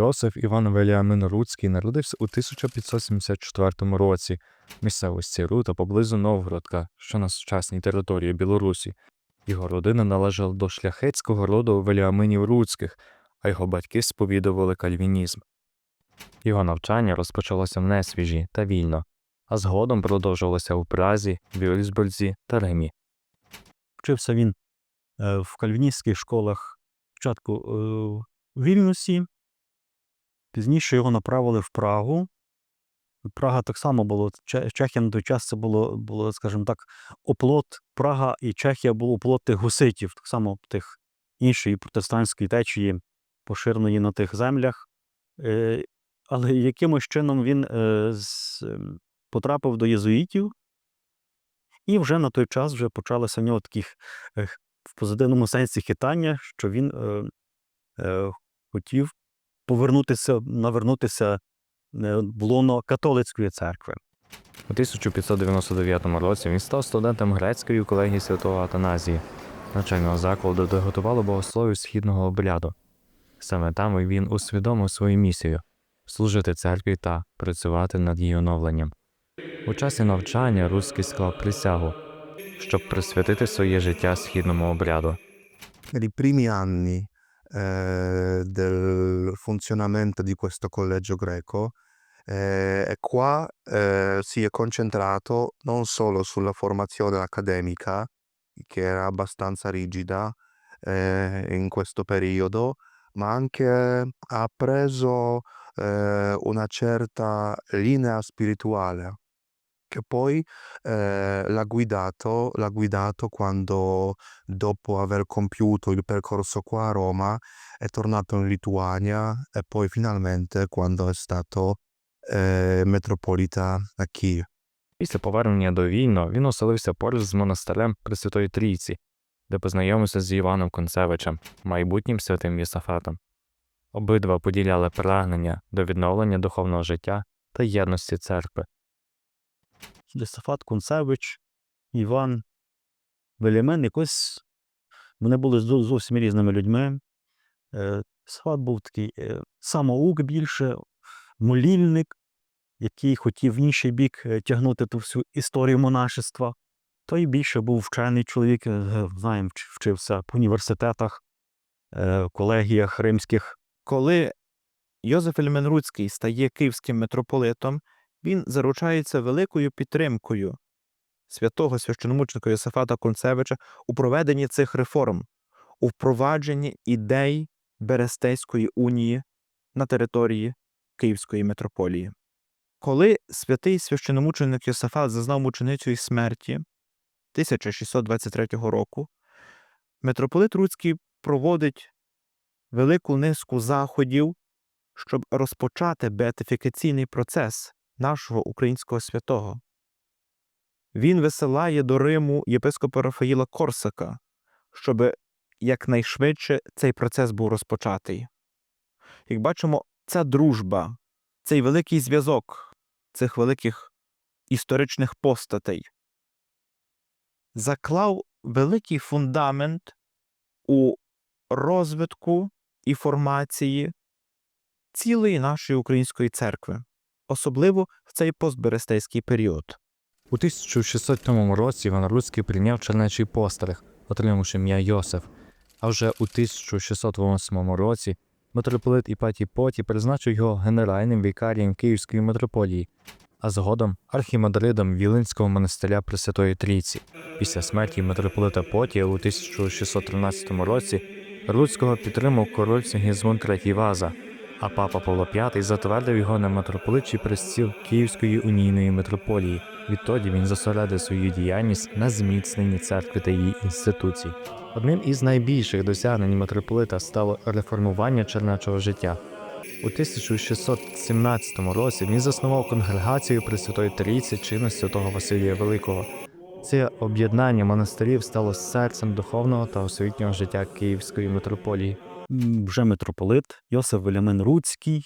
Йосиф Іван Веліамин Руцький народився у 1574 році в місцевості Рута поблизу Новгородка, що на сучасній території Білорусі. Його родина належала до шляхетського роду Веліаминів Руцьких, а його батьки сповідували кальвінізм. Його навчання розпочалося в Несвіжі та вільно, а згодом продовжувалося у Празі, Вюрцбурзі та Римі. Вчився він е, в кальвіністських школах спочатку е, в Вільнюсі, пізніше його направили в Прагу. Прага так само було, Чехія на той час це було, було, скажімо так, оплот Прага і Чехія було оплот тих гуситів, так само тих іншої протестантської течії, поширеної на тих землях. Е, Але якимось чином він е, ем, потрапив до єзуїтів, і вже на той час вже почалося в нього таких в позитивному сенсі хитання, що він е, хотів повернутися, навернутися е, в лоно католицької церкви. У 1599 році він став студентом грецької колегії святого Атаназії, навчального закладу, де готували богословів східного обряду. Саме там він усвідомив свою місію служити церкві та працювати над її оновленням. У часі навчання Руський склав присягу, щоб присвятити своє життя східному обряду. anni eh, del funzionamento di questo collegio greco eh, e qua eh, si è concentrato non solo sulla formazione accademica, che era abbastanza rigida eh, in questo periodo, ma anche ha preso eh, una certa linea spirituale che poi eh, l'ha guidato, l'ha guidato quando dopo aver compiuto il percorso qua a Roma è tornato in Lituania e poi finalmente quando è stato eh, metropolita a Kiev. Після повернення до Вільно він оселився поруч з монастирем Пресвятої Трійці, де познайомився з Іваном Концевичем, майбутнім святим Єсафатом. Обидва поділяли прагнення до відновлення духовного життя та єдності церкви. Лісафат Концевич, Іван, Велімен, якось вони були зовсім різними людьми. Е, Сафат був такий е, самоук більше, молільник, який хотів в інший бік е, тягнути ту всю історію монашества. Той більше був вчений чоловік, знаємо, вчився в університетах, колегіях римських. Коли Йозеф Ельменруцький стає київським митрополитом, він заручається великою підтримкою святого священомученика Йосифата Концевича у проведенні цих реформ, у впровадженні ідей Берестейської унії на території Київської митрополії. Коли святий священомученик Йосифат зазнав мученицю смерті 1623 року, митрополит Руцький проводить велику низку заходів, щоб розпочати беатифікаційний процес нашого українського святого. Він висилає до Риму єпископа Рафаїла Корсака, щоб якнайшвидше цей процес був розпочатий. Як бачимо, ця дружба, цей великий зв'язок цих великих історичних постатей заклав великий фундамент у розвитку і формації цілої нашої української церкви, особливо в цей постберестейський період. У 1607 році Іван Руцький прийняв чернечий постриг, отримавши ім'я Йосиф, а вже у 1608 році митрополит Іпатій Поті призначив його генеральним вікарієм Київської митрополії, а згодом архімандридом Віленського монастиря Пресвятої Трійці. Після смерті митрополита Потія у 1613 році Руцького підтримав король Сигізмунд III Ваза, а папа Павло V затвердив його на митрополитчий престіл Київської унійної митрополії. Відтоді він зосередив свою діяльність на зміцненні церкви та її інституцій. Одним із найбільших досягнень митрополита стало реформування чернечого життя. У 1617 році він заснував конгрегацію Пресвятої Трійці чину святого Василія Великого. Це об'єднання монастирів стало серцем духовного та освітнього життя Київської митрополії. Вже митрополит Йосиф Велямен Руцький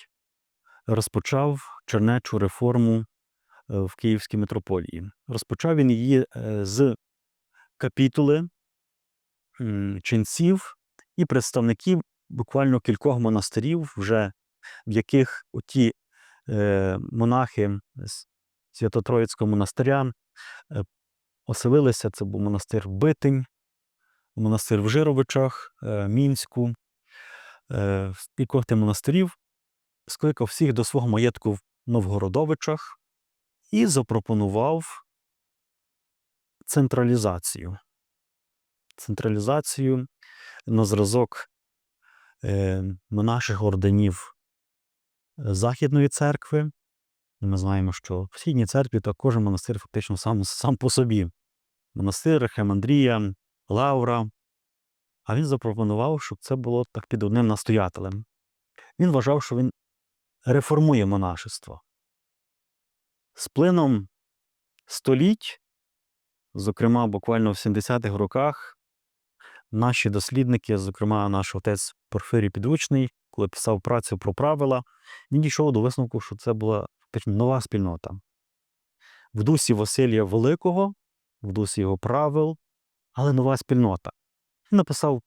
розпочав чернечу реформу е, в Київській митрополії. Розпочав він її е, з капітули ченців і представників буквально кількох монастирів вже в яких оті е, монахи з Свято-Троїцького монастиря оселилися. Це був монастир Битинь, монастир в Жировичах, Мінську. Е, з монастирів скликав всіх до свого маєтку в Новгородовичах і запропонував централізацію. Централізацію на зразок е, наших орденів е, Західної церкви. Ми знаємо, що в Східній церкві то кожен монастир фактично сам, сам по собі. Монастир Хемандрія, Лаура. А він запропонував, щоб це було так під одним настоятелем. Він вважав, що він реформує монашество. З плином століть, зокрема, буквально в 70-х роках, наші дослідники, зокрема, наш отець Порфирій Підручний, коли писав працю про правила, він дійшов до висновку, що це була нова спільнота. В дусі Василія Великого, в дусі його правил, але нова спільнота. Написав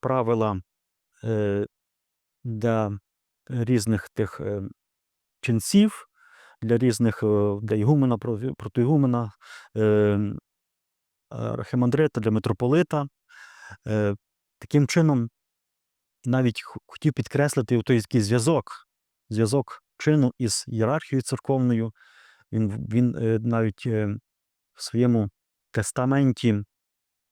правила е, для різних тих е, ченців, для різних е, для ігумена, проти- протоігумена, е, архимандрита, для митрополита. Таким чином, навіть хотів підкреслити той такий зв'язок, зв'язок чину із ієрархією церковною. Він, він навіть в своєму тестаменті,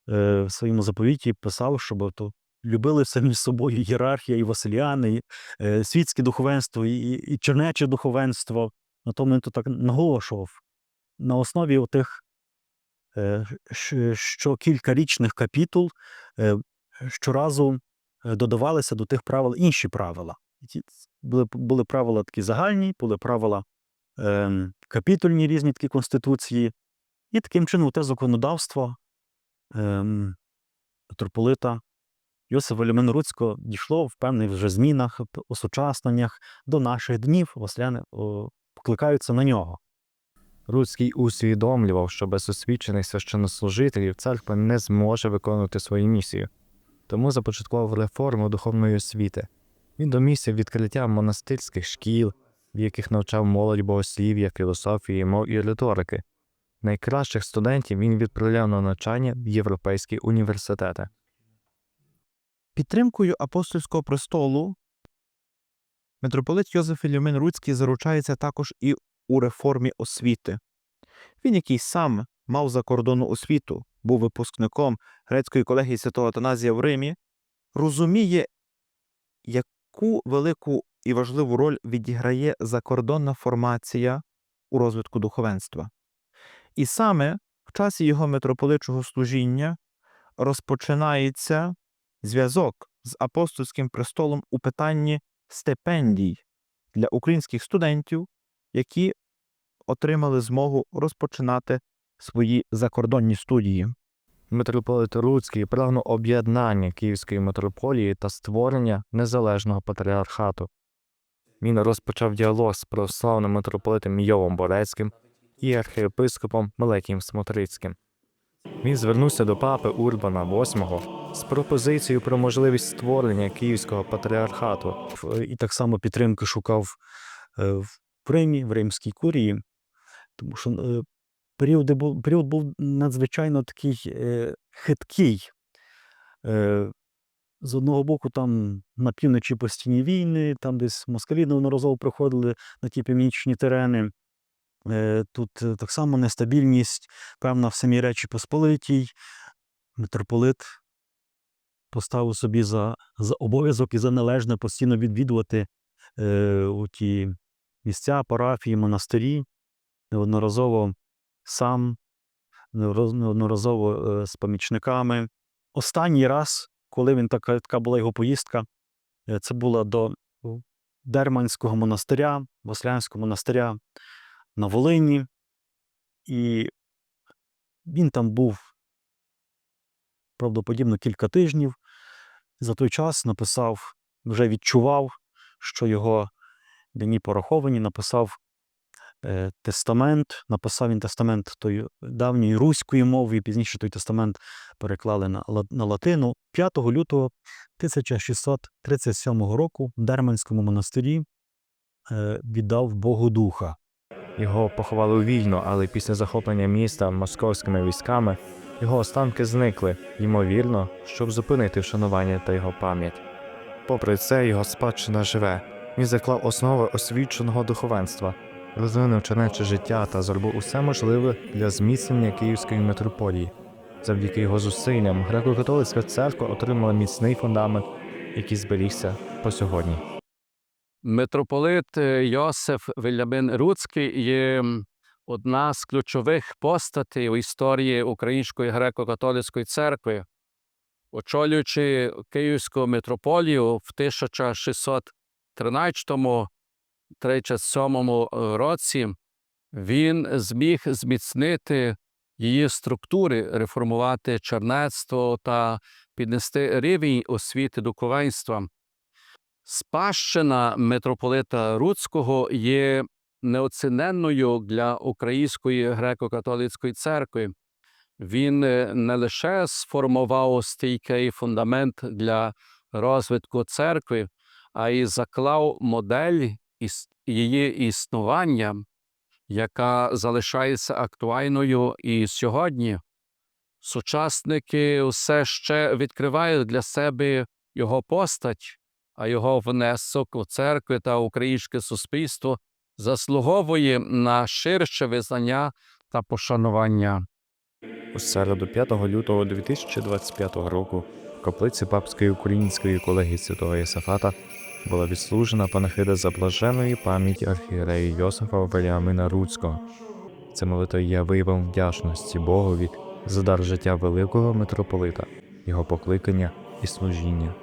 в своєму заповіті писав, щоб то любили самі собою ієрархія і Василіани, і, е, світське духовенство, і, і чернече духовенство. На тому він то так наголошував. На основі отих е, що кількарічних капітул е, щоразу е, додавалися до тих правил інші правила. Були, були правила такі загальні, були правила е, капітульні різні такі конституції. І таким чином те законодавство е, митрополита Йосифа Люменоруцького дійшло в певних вже змінах, осучасненнях до наших днів. Василяни о, покликаються на нього. Руцький усвідомлював, що без освічених священнослужителів церква не зможе виконувати свою місію, тому започаткував реформу духовної освіти. Він домісив відкриття монастирських шкіл, в яких навчав молодь богослів'я, філософії, мов і риторики. Найкращих студентів він відправляв на навчання в європейські університети. Підтримкою апостольського престолу митрополит Йозеф Ілюмин Руцький заручається також і у реформі освіти. Він, який сам мав закордонну освіту, був випускником грецької колегії святого Атаназія в Римі, розуміє, яку велику і важливу роль відіграє закордонна формація у розвитку духовенства. І саме в часі його митрополичого служіння розпочинається зв'язок з апостольським престолом у питанні стипендій для українських студентів, які отримали змогу розпочинати свої закордонні студії. Митрополит Руцький прагнув об'єднання Київської митрополії та створення незалежного патріархату. Він розпочав діалог з православним митрополитом Йовом Борецьким і архієпископом Мелетієм Смотрицьким. Він звернувся до папи Урбана VIII з пропозицією про можливість створення Київського патріархату. І так само підтримки шукав е, в Римі, в Римській курії, тому що е, період був, період був надзвичайно такий е, хиткий. З одного боку, там на півночі постійні війни, там десь москалі неодноразово приходили на ті північні терени. Е, Тут е, так само нестабільність, певна в самій Речі Посполитій. Митрополит поставив собі за, за обов'язок і за належне постійно відвідувати е, ті місця, парафії, монастирі, неодноразово сам, неодноразово е, з помічниками. Останній раз, коли він така, така була його поїздка, е, це була до Дерманського монастиря, Вослянського монастиря на Волині. І він там був правдоподібно кілька тижнів. За той час написав, вже відчував, що його дні пораховані, написав е, тестамент. Написав він тестамент тою давньою руською мовою. Пізніше той тестамент переклали на, на латину. 5 лютого 1637 року в Дерманському монастирі е, віддав Богу духа. Його поховали вільно, але після захоплення міста московськими військами його останки зникли, ймовірно, щоб зупинити вшанування та його пам'ять. Попри це, його спадщина живе. Він заклав основи освіченого духовенства, розвинув чернече життя та зробив усе можливе для зміцнення Київської митрополії. Завдяки його зусиллям греко-католицька церква отримала міцний фундамент, який зберігся по сьогодні. Митрополит е, Йосиф Вільямин Руцький є одна з ключових постатей у історії Української греко-католицької церкви. Очолюючи Київську митрополію в 1613-37 році, він зміг зміцнити її структури, реформувати чернецтво та піднести рівень освіти духовенства. Спадщина митрополита Руцького є неоціненною для Української греко-католицької церкви. Він е, не лише сформував стійкий фундамент для розвитку церкви, а й заклав модель її існування, яка залишається актуальною і сьогодні. Сучасники все ще відкривають для себе його постать а його внесок у церкви та українське суспільство заслуговує на ширше визнання та пошанування. У середу 5 лютого 2025 року в каплиці Папської української колегії святого Єсафата була відслужена панахида за блаженої пам'яті архієрея Йосифа Варіамина Руцького. Це молитва є виявом вдячності Богові за дар життя великого митрополита, його покликання і служіння.